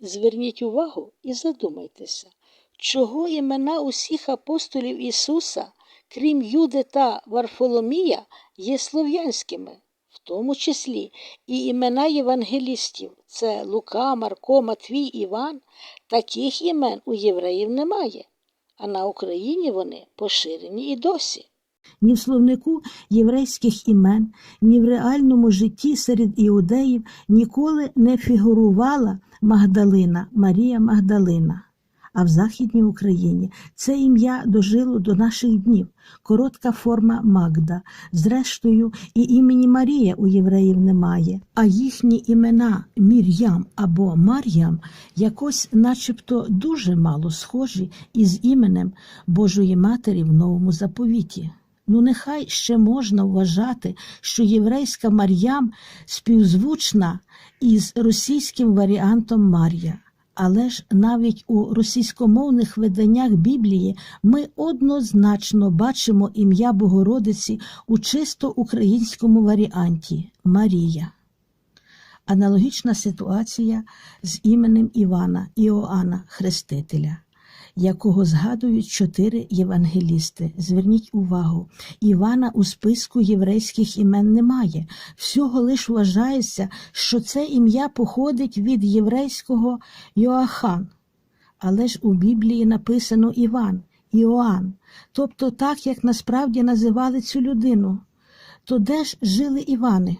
Зверніть увагу і задумайтеся, чого імена усіх апостолів Ісуса, крім Юди та Варфоломія, є слов'янськими, в тому числі і імена євангелістів це Лука, Марко, Матвій, Іван. Таких імен у євреїв немає, а на Україні вони поширені і досі. Ні в словнику єврейських імен, ні в реальному житті серед іудеїв ніколи не фігурувала Магдалина Марія Магдалина. А в Західній Україні це ім'я дожило до наших днів, коротка форма Магда. Зрештою, і імені Марія у євреїв немає, а їхні імена Мір'ям або Мар'ям якось начебто дуже мало схожі із іменем Божої Матері в Новому заповіті. Ну, нехай ще можна вважати, що єврейська Мар'ям співзвучна із російським варіантом Мар'я. Але ж навіть у російськомовних виданнях Біблії ми однозначно бачимо ім'я Богородиці у чисто українському варіанті Марія. Аналогічна ситуація з іменем Івана Іоанна Хрестителя, якого згадують чотири євангелісти. Зверніть увагу, Івана у списку єврейських імен немає. Всього лиш вважається, що це ім'я походить від єврейського Йоахан. Але ж у Біблії написано Іван, Іоанн, тобто так, як насправді називали цю людину. То де ж жили Івани?